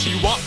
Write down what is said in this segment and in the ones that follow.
ชีวะ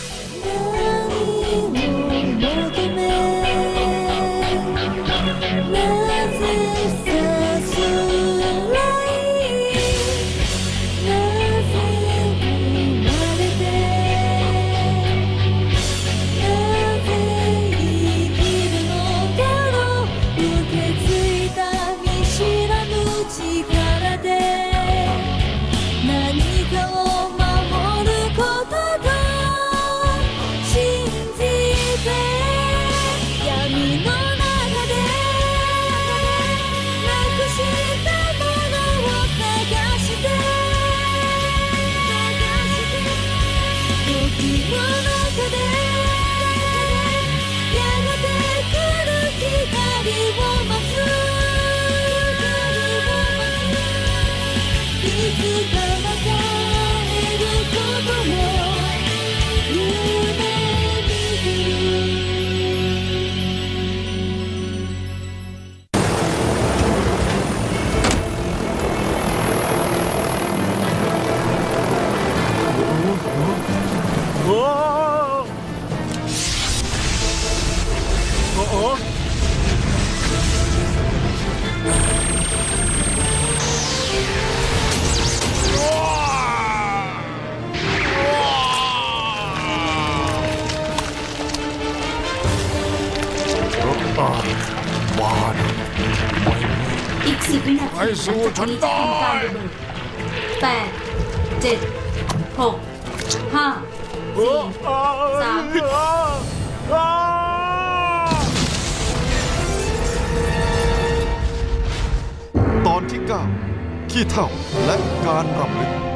ฉันได้แปดเจ็ดหกห้าโอ้อ่าสามอ่าอ่าตอนที่ 9 ขี้เท่าและการรำลึก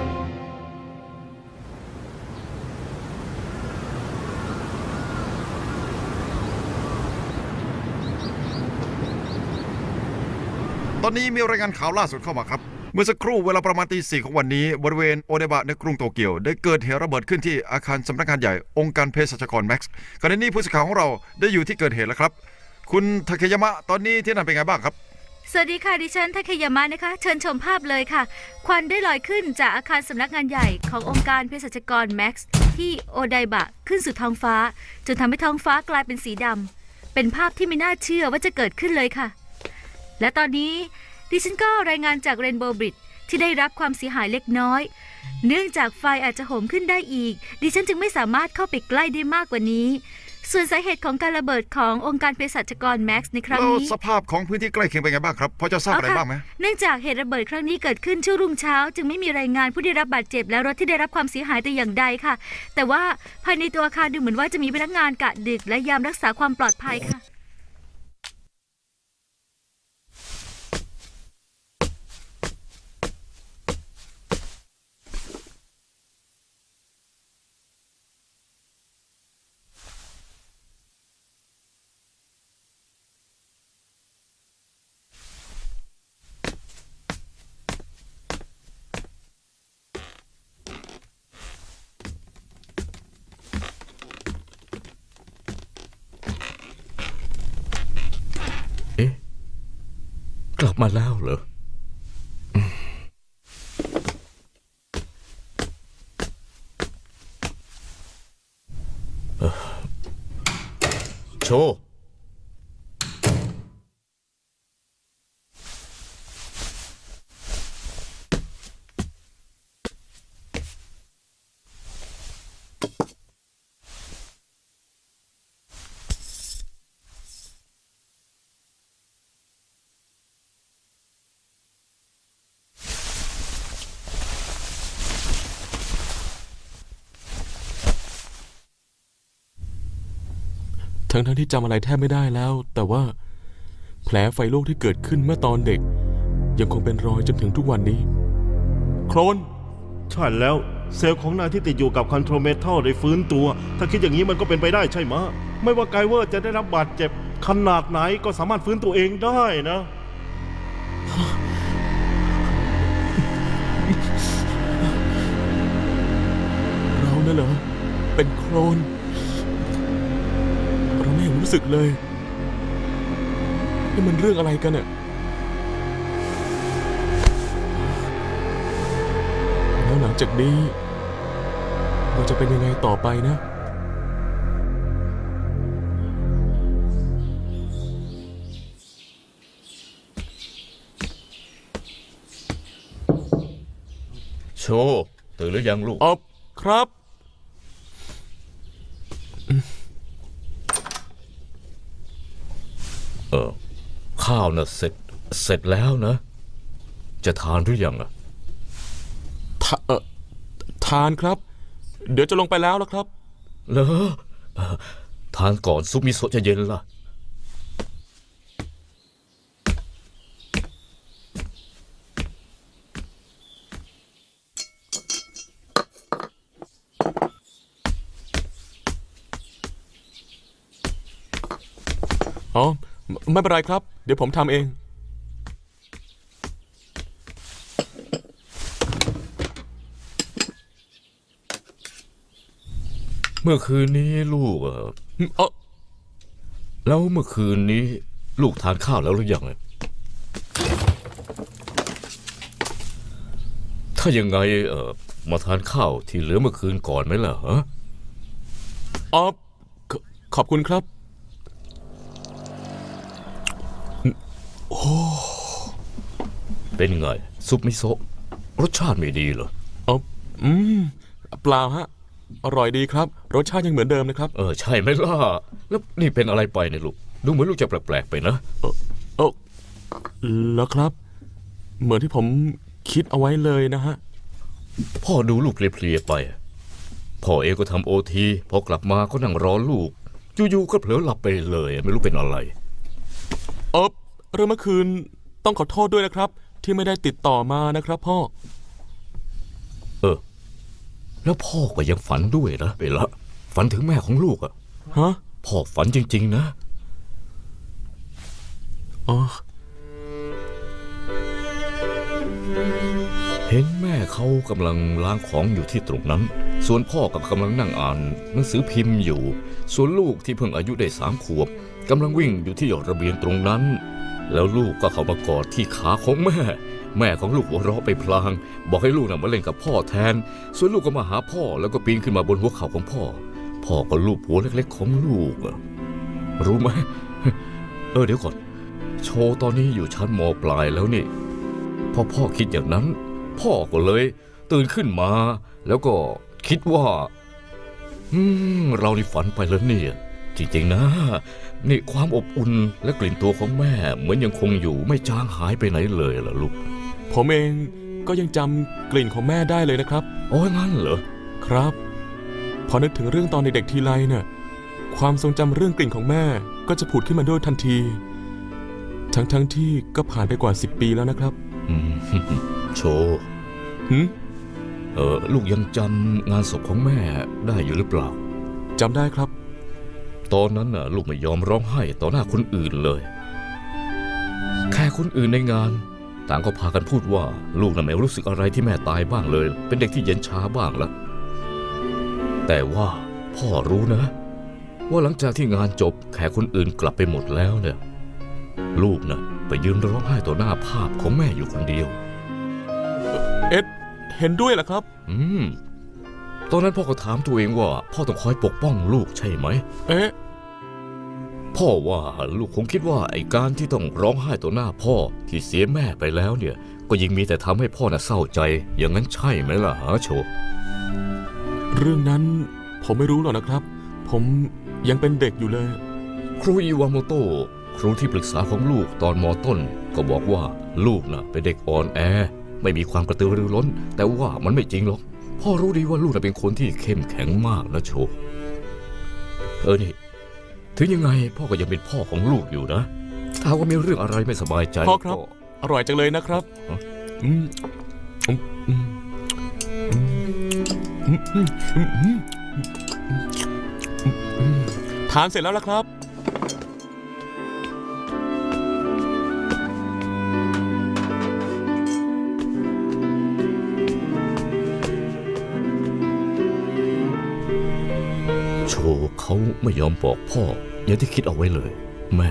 อนนี้มีรายงานข่าวล่าสุดเข้ามาครับ เมื่อสักครู่เวลาประมาณตีสี่ของวันนี้ บริเวณโอเดบะในกรุงโตเกียว ได้เกิดเหตุระเบิดขึ้นที่อาคารสำนักงานใหญ่องค์การเภสัชกรแม็กซ์ขณะนี้ผู้สื่อข่าวของเราได้อยู่ที่เกิดเหตุแล้วครับ คุณทาเคยามะตอนนี้ที่นั่นเป็นไงบ้างครับสวัสดีค่ะ ดิฉันทาเคยามะนะคะ เชิญชมภาพเลยค่ะ ควันได้ลอยขึ้นจากอาคารสำนักงานใหญ่ขององค์การเภสัชกรแม็กซ์ที่โอไดบะขึ้นสู่ท้องฟ้า จนทำให้ท้องฟ้ากลายเป็นสีดำเป็นภาพที่ไม่น่าเชื่อว่าจะเกิดขึ้นเลยค่ะ และตอนนี้ดิฉันก็รายงานจากเรนโบว์บริดที่ได้รับความเสียหายเล็กน้อย เนื่องจากไฟอาจจะโหมขึ้นได้อีก ดิฉันจึงไม่สามารถเข้าไปใกล้ได้มากกว่านี้ ส่วนสาเหตุของการระเบิดขององค์การเภสัชกรแม็กซ์ในครั้งแล้วนี้ สภาพของพื้นที่ใกล้เคียงเป็นไงบ้างครับพอจะทราบอะไรเค่บ้างไหมเนื่องจากเหตุระเบิดครั้งนี้เกิดขึ้นช่วงรุ่งเช้า จึงไม่มีรายงานผู้ได้รับบาดเจ็บและรถที่ได้รับความเสียหายแต่อย่างใดค่ะ แต่ว่าภายในตัวอาคารดูเหมือนว่าจะมีพนักงานกะดึกและยามรักษาความปลอดภัยค่ะ เอ๊ะ กลับมาแล้วเหรออืม เงทั้งๆที่จำอะไรแทบไม่ได้แล้ว แต่ว่าแผลไฟลวกที่เกิดขึ้นเมื่อตอนเด็ก ยังคงเป็นรอยจนถึงทุกวันนี้ โครน ใช่แล้วเซลล์ของนายที่ติดอยู่กับคอนโทรเมทัลได้ฟื้นตัว ถ้าคิดอย่างนี้มันก็เป็นไปได้ใช่ไหมะ ไม่ว่าไกเวอร์จะได้รับบาดเจ็บ ขนาดไหนก็สามารถฟื้นตัวเองได้นะ เราน่ะเหรอ เป็นโครนเราไม่เห็นรู้สึกเลยนี่มันเรื่องอะไรกันเนี่ยแล้วหลังจากนี้มันจะเป็นยังไงต่อไปนะ โชว์ตื่นหรือยังลูก ออบครับ ออข้าวน่ะเสร็จเสร็จแล้วนะ จะทานหรือยังอะทาเออทานครับ เดี๋ยวจะลงไปแล้วแล้วครับ เหรอเออทานก่อนซุปมิโซะจะเย็นล่ะ อ๋อ ไม่ไม่เป็นไรครับ เดี๋ยวผมทำเอง เมื่อคืนนี้ลูกเออเออแล้วเมื่อคืนนี้ลูกทานข้าวแล้วหรือยังอะถ้ายังไงเออมาทานข้าวที่เหลือเมื่อคืนก่อนไหมล่ะฮะ อ๋อขอขอบคุณครับ เป็นไง ซุปมิโซะรสชาติไม่ดีเหรออ๋ออืม เปล่าฮะ อร่อยดีครับ รสชาติยังเหมือนเดิมนะครับ เออ ใช่ไหมล่ะ แล้วนี่เป็นอะไรไปเนี่ยลูก ดูเหมือนลูกจะแปลกๆไปนะโอ้แล้วครับ เหมือนที่ผมคิดเอาไว้เลยนะฮะ พ่อดูลูกเพลียๆไป พ่อเองก็ทำโอทีพอกลับมาก็นั่งรอลูก อยู่ๆก็เผลอหลับไปเลย ไม่รู้เป็นอะไร เออเรื่องเมื่อคืนต้องขอโทษด้วยนะครับ ที่ไม่ได้ติดต่อมานะครับพ่อ เออ แล้วพ่อก็ยังฝันด้วยนะเบละ ฝันถึงแม่ของลูกอะฮะ พ่อฝันจริง ๆ นะ อ๋อ เห็นแม่เขากำลังล้างของอยู่ที่ตรงนั้น ส่วนพ่อกับกำลังนั่งอ่านหนังสือพิมพ์อยู่ ส่วนลูกที่เพิ่งอายุได้สามขวบกำลังวิ่งอยู่ที่ระเบียงตรงนั้น แล้วลูกก็เข้ามากอดที่ขาของแม่ แม่ของลูกหัวเราะไปพลาง บอกให้ลูกน่ะมาเล่นกับพ่อแทน ส่วนลูกก็มาหาพ่อแล้วก็ปีนขึ้นมาบนหัวเข่าของพ่อ พ่อก็ลูบหัวเล็กๆของลูกอะรู้ไหมเออเดี๋ยวก่อน โชว์ตอนนี้อยู่ชั้นมปลายแล้วนี่พอพ่อคิดอย่างนั้น พ่อก็เลย ตื่นขึ้นมา แล้วก็คิดว่า อืม เรานี่ฝันไปแล้วเนี่ย จริงๆนะ นี่ความอบอุ่นและกลิ่นตัวของแม่เหมือนยังคงอยู่ไม่จางหายไปไหนเลยล่ะลูก ผมเองก็ยังจำกลิ่นของแม่ได้เลยนะครับ โอ้ยงั้นเหรอ ครับ พอนึกถึงเรื่องตอนเด็กๆทีไรเนี่ยความทรงจำเรื่องกลิ่นของแม่ก็จะผุดขึ้นมาด้วยทันที ทั้งๆที่ก็ผ่านไปกว่า 10 ปีแล้วนะครับอืม โชว์หืมเออลูกยังจำงานศพของแม่ได้อยู่หรือเปล่า จำได้ครับ ตอนนั้นน่ะลูกไม่ยอมร้องไห้ต่อหน้าคนอื่นเลย แค่คนอื่นในงาน ต่างก็พากันพูดว่าลูกน่ะไม่รู้สึกอะไรที่แม่ตายบ้างเลย เป็นเด็กที่เย็นช้าบ้างละแต่ว่าพ่อรู้นะ ว่าหลังจากที่งานจบแขกคนอื่นกลับไปหมดแล้วเนี่ยลูกน่ะไปยืนร้องไห้ต่อหน้าภาพของแม่อยู่คนเดียว เอ็ดเห็นด้วยเหรอครับ อืม ตอนนั้นพ่อก็ถามตัวเองว่า พ่อต้องคอยปกป้องลูกใช่ไหม เอ๊ะ พ่อว่าลูกคงคิดว่าไอ้การที่ต้องร้องไห้ต่อหน้าพ่อที่เสียแม่ไปแล้วเนี่ย ก็ยิ่งมีแต่ทำให้พ่อน่ะเศร้าใจ อย่างนั้นใช่ไหมล่ะฮะโช เรื่องนั้นผมไม่รู้หรอกนะครับ ผมยังเป็นเด็กอยู่เลย ครูอิวาโมโตะครูที่ปรึกษาของลูกตอนมอต้น ก็บอกว่าลูกน่ะเป็นเด็กอ่อนแอ ไม่มีความกระตือรือร้น แต่ว่ามันไม่จริงหรอก พ่อรู้ดีว่าลูกน่ะเป็นคนที่เข้มแข็งมากนะโช เออนี่ ถึงยังไงพ่อก็ยังเป็นพ่อของลูกอยู่นะ ถ้าว่ามีเรื่องอะไรไม่สบายใจพ่อครับ ก็อร่อยจังเลยนะครับฮะอืมอืมอืมอืมอืมอืมอืมอืมทานเสร็จแล้วล่ะครับ เขาไม่ยอมบอกพ่อ อย่างที่คิดเอาไว้เลย แม่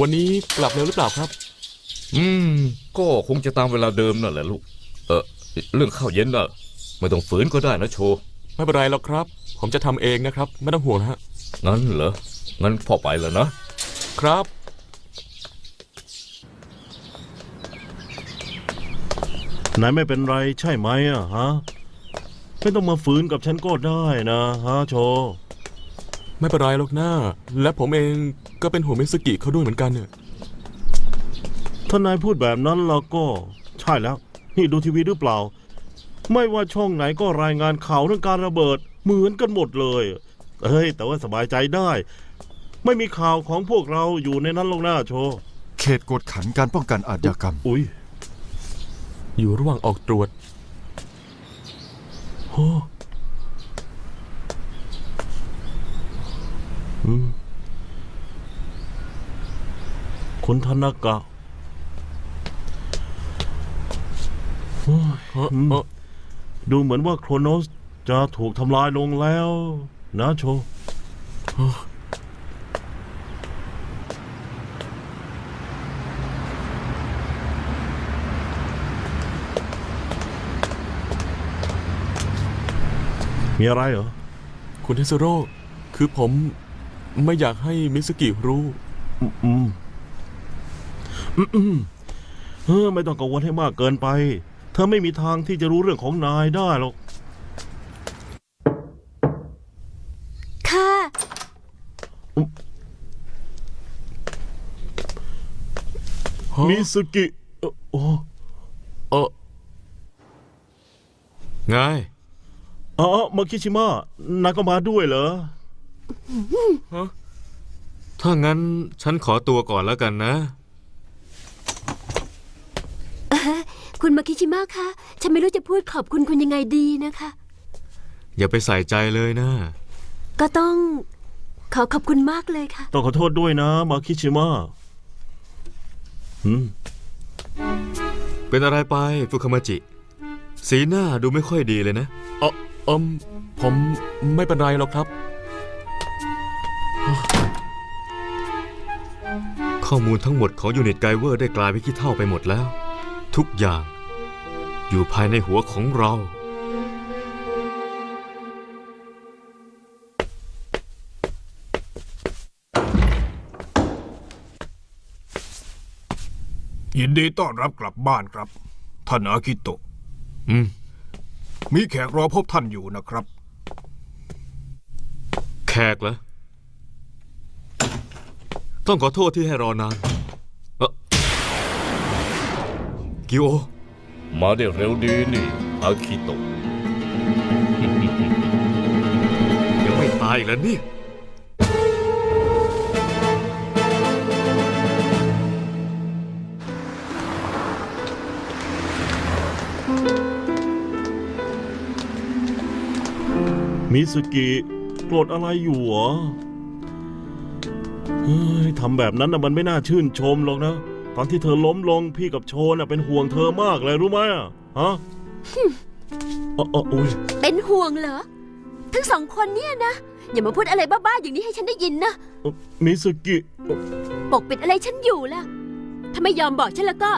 วันนี้กลับเร็วหรือเปล่าครับ อืม ก็คงจะตามเวลาเดิมนั่นแหละลูก เออเรื่องข้าวเย็นน่ะไม่ต้องฝืนก็ได้นะโชว์ไม่เป็นไรหรอกครับ ผมจะทำเองนะครับ ไม่ต้องห่วงนะฮะ งั้นเหรอ งั้นพ่อไปแล้วนะ ครับ นายไม่เป็นไรใช่ไหมอะฮะ ไม่ต้องมาฝืนกับฉันก็ได้นะฮะโช ไม่เป็นไรหรอกหน้า และผมเองก็เป็นห่วงมิสกิเขาด้วยเหมือนกันเนี่ยถ้านายพูดแบบนั้นเราก็ ใช่แล้ว นี่ดูทีวีหรือเปล่า ไม่ว่าช่องไหนก็รายงานข่าวเรื่องการระเบิด เหมือนกันหมดเลยเฮ้ย แต่ว่าสบายใจได้ ไม่มีข่าวของพวกเราอยู่ในนั้นลงหน้าโชว์เขตกวดขันการป้องกันอาชญากรรม อุ้ย อยู่ระหว่างออกตรวจโอ้อืมคุณธนากะโอ้ยเอออืมเออดูเหมือนว่าโครโนสจะถูกทำลายลงแล้ว นะโช มีอะไรเหรอ คุณเทสโร่คือผมไม่อยากให้มิสกิรู้อืมอืมอืมอืมเออไม่ต้องกังวลให้มากเกินไป เธอไม่มีทางที่จะรู้เรื่องของนายได้หรอก ค่ะ มิสุกิเอ่อโอ้ เออ ไง อ๋อมาคิชิมะนายก็มาด้วยเหรอ ถ้างั้นฉันขอตัวก่อนแล้วกันนะ คุณมาคิชิมะคะ ฉันไม่รู้จะพูดขอบคุณคุณยังไงดีนะคะ อย่าไปใส่ใจเลยนะ ก็ต้องขอขอบคุณมากเลยค่ะ ต้องขอโทษด้วยนะ มาคิชิมะอืมเป็นอะไรไปฟุคามาจิ สีหน้าดูไม่ค่อยดีเลยนะเออ เอมผมไม่เป็นไรหรอกครับ ข้อมูลทั้งหมดของยูนิตไกเวอร์ได้กลายเป็นขี้เท่าไปหมดแล้ว ทุกอย่างอยู่ภายในหัวของเรา ยินดีต้อนรับกลับบ้านครับ ท่านอากิโตะอืม มีแขกรอพบท่านอยู่นะครับ แขกเหรอ ต้องขอโทษที่ให้รอนานเออกิโอ มาได้เร็วดีนี่อาคิโตะ ยังไม่ตายอีกแล้วนี่ มิสุกิโกรธอะไรอยู่เหรอเฮ้ยทำแบบนั้นนะมันไม่น่าชื่นชมหรอกนะ ตอนที่เธอล้มลงพี่กับโชนน่ะเป็นห่วงเธอมากเลยรู้ไหมอะฮะอ๋ออ๋ออุ้ยเป็นห่วงเหรอ ทั้งสองคนเนี่ยนะ อย่ามาพูดอะไรบ้าๆอย่างนี้ให้ฉันได้ยินนะเอ่อมิสุกิเอ่อปกปิดอะไรฉันอยู่ล่ะ ถ้าไม่ยอมบอกฉันแล้วก็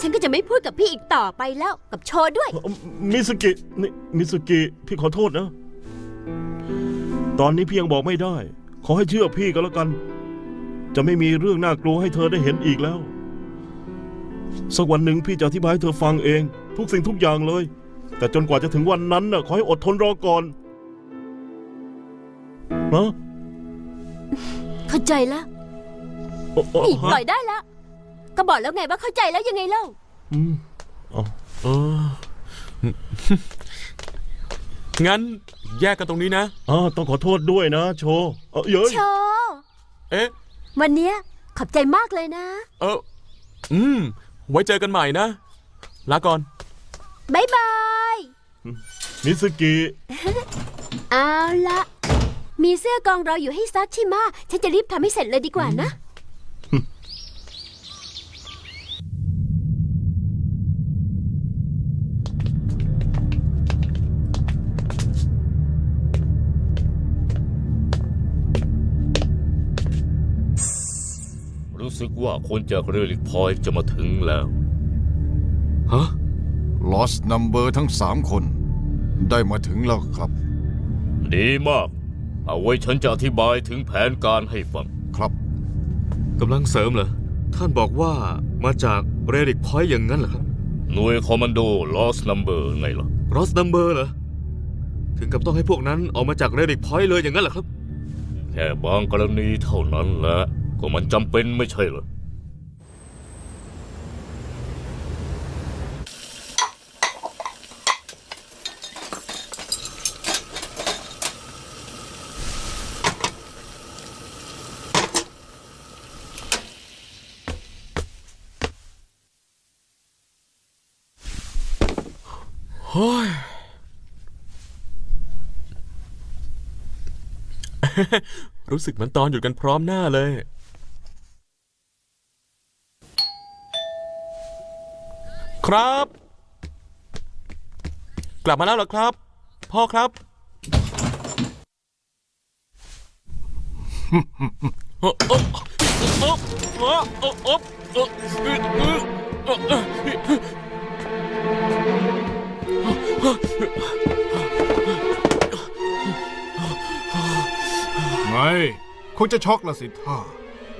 ฉันก็จะไม่พูดกับพี่อีกต่อไปแล้วกับโชว์ด้วยเอ่อมิสุกินี่มิสุกิพี่ขอโทษนะ ตอนนี้พี่ยังบอกไม่ได้ ขอให้เชื่อพี่ก็แล้วกัน จะไม่มีเรื่องน่ากลัวให้เธอได้เห็นอีกแล้ว สักวันหนึ่งพี่จะอธิบายให้เธอฟังเอง ทุกสิ่งทุกอย่างเลย แต่จนกว่าจะถึงวันนั้นน่ะขอให้อดทนรอก่อนนะเข้าใจแล้วโอ้โอ้นี่ปล่ฮะอยได้แล้วก็บอกแล้วไงว่าเข้าใจแล้วยังไงเล่าอืมเอาเอองั้น แยกกันตรงนี้นะอ่าต้องขอโทษด้วยนะ โชว์เอ้ยเย้ยโชว์เอ๊ะ วันเนี้ยขอบใจมากเลยนะ เออ อืม ไว้เจอกันใหม่นะ ลาก่อน บ๊ายบาย มิสุกิเอาละ มีเสื้อกองรออยู่ให้ซักใช่ไหมะฉันจะรีบทำให้เสร็จเลยดีกว่านะ สึกว่าคนจากเรือลิกพอยจะมาถึงแล้ว ฮะ Lost Number ทั้งสามคน ได้มาถึงแล้วครับ ดีมาก เอาไว้ฉันจะอธิบายถึงแผนการให้ฟัง ครับ กำลังเสริมเหรอ ท่านบอกว่ามาจากเรดิกพอยต์อย่างนั้นเหรอครับ หน่วยคอมมานโด Lost Number ไงล่ะ รอสนัมเบอร์เหรอ ถึงกับต้องให้พวกนั้นออกมาจากเรดิกพอยต์เลยอย่างนั้นเหรอครับ แค่บางกรณีเท่านั้นแหละ ก็มันจำเป็นไม่ใช่เหรอโอ้ย รู้สึกเหมือนตอนอยู่กันพร้อมหน้าเลย ครับ กลับมาแล้วหรอครับ พ่อครับ ไงคงจะช็อกละสิท่า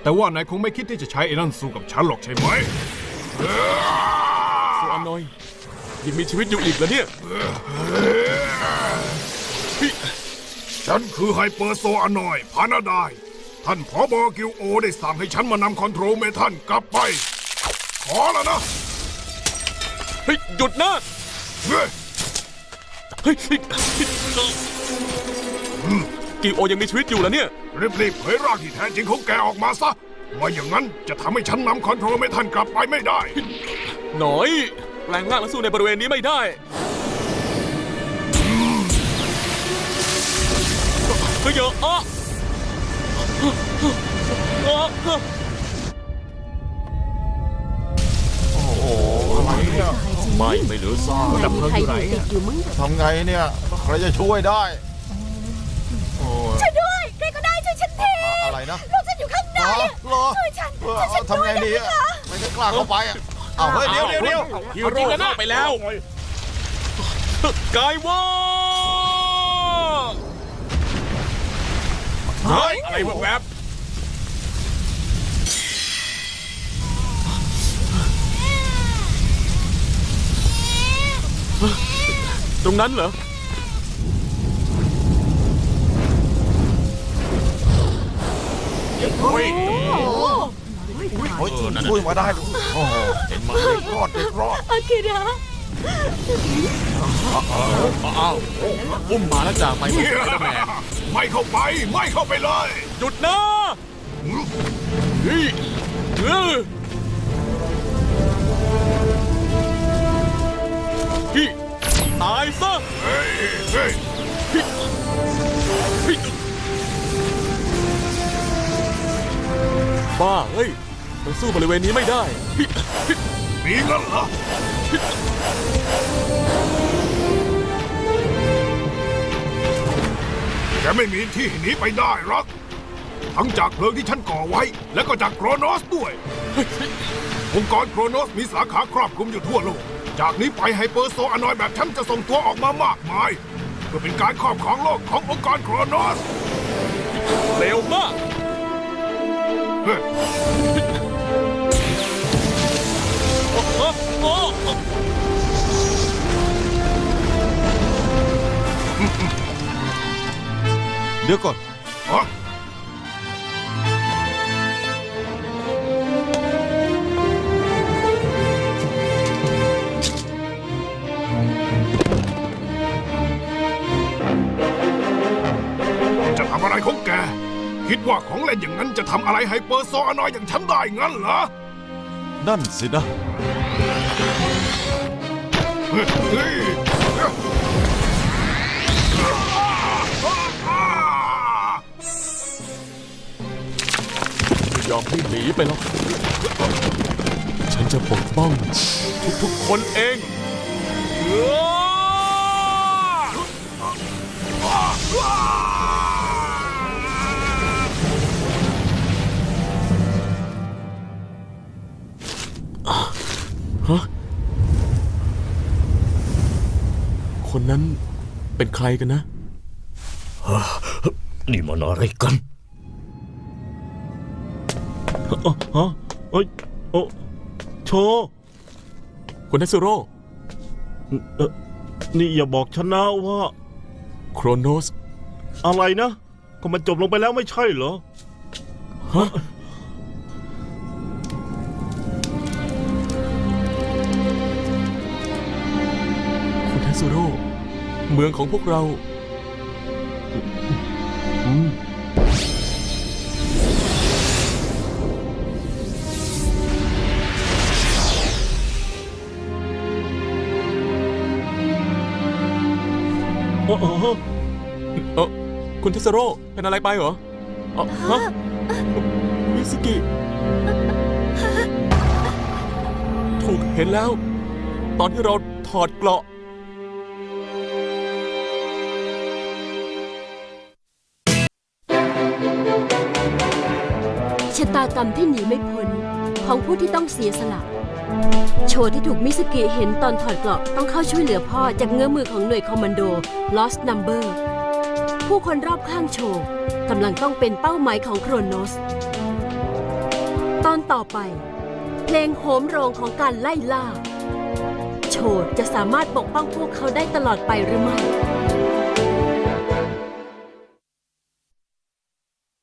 แต่ว่านายคงไม่คิดที่จะใช้ไอ้นั่นสู้กับฉันหรอกใช่ไหม โซอานอยยังมีชีวิตอยู่อีกแล้วเนี่ย ฉันคือไฮเปอร์โซอานอยพานาไดายท่านผอบอกิวโอได้สั่งให้ฉันมานำคอนโทรลเมทันกลับไป ขอแล้วนะ เฮ้ย หยุดนะเฮ้ยเฮ้ยเฮ้ยกิโอยังมีชีวิตอยู่แล้วเนี่ย รีบๆเผยร่างที่แท้จริงของแกออกมาซะไมาอย่างนั้นจะทำให้ฉันนำคอนโทรลเมทันกลับไปไม่ได้ หน่อย แปลงร่างและสู้ในบริเวณนี้ไม่ได้เฮ้ยเยอะอะอะไม่ไม่เหลือซากดับเพลิงอยู่ไหนติดอยู่มึงทำไงเนี่ยใครจะช่วยได้ช่วยด้วยใครก็ได้ช่วยฉันทีอะไรนะ ลูกฉันอยู่ข้างในเหรออะเหรอช่วยฉันเออช่วยฉันทำไงดีอะไม่ได้กล้าเข้าไปอะ เอาเฮ้ยเดี๋ยวเดี๋ยวเดี๋ยวฮิวจริงกันนะไปแล้วกายว่าเฮ้ยอะไรแวบตรงนั้นเหรอ โอ้ย ช่วยมาได้โอ้โหเด็กรอดเด็กรอดอากิระอุ้มมาแล้วจากไปไม่ได้แม่ไม่เข้าไป ไม่เข้าไปเลย หยุดนะเฮ้ยเออพี่ตายซะเฮ้ยเฮ้ยบ้าเฮ้ย มันสู้บริเวณนี้ไม่ได้ มีเงินเหรอแกไม่มีที่หนีไปได้หรอก ทั้งจากเพลิงที่ฉันก่อไว้ และก็จากโครโนสด้วย องค์กรโครโนสมีสาขาครอบคลุมอยู่ทั่วโลก จากนี้ไปไฮเปอร์โซอานอยแบบฉันจะส่งตัวออกมามากมาย เพื่อเป็นการครอบครองโลกขององค์กรโครโนส เร็วมาก เฮ้ย เดี๋ยวก่อนฮะจะทำอะไรของแก คิดว่าของเล่นอย่างนั้นจะทำอะไรไฮเปอร์โซอานอยอย่างฉันได้งั้นเหรอ นั่นสินะ เฮ้ย ที่หนีไปแล้วฉันจะปกป้อง ทุกๆคนเองฮะคนนั้นเป็นใครกันนะ นี่มันอะไรกัน อ๋อฮะเอ้ยโอ้โชว์คุณเทสโร่เอ่อนี่อย่าบอกฉันนะว่า โครโนส อะไรนะ ก็มันจบลงไปแล้วไม่ใช่เหรอ ฮะ คุณเทสโร่เมืองของพวกเรา อืม อ๋ออ๋อเออคุณเทสโร่เป็นอะไรไปเหรอเออฮะมิสกิถูกเห็นแล้ว ตอนที่เราถอดเกราะ ชะตากรรมที่หนีไม่พ้นของผู้ที่ต้องเสียสละ โชว์ที่ถูกมิสกิเห็นตอนถอดเกราะต้องเข้าช่วยเหลือพ่อจากเงื้อมือของหน่วยคอมมานโด Lost Number ผู้คนรอบข้างโชว์กำลังต้องเป็นเป้าหมายของโครโนส ตอนต่อไป เพลงโหมโรงของการไล่ล่า โชว์จะสามารถปกป้องพวกเขาได้ตลอดไปหรือไม่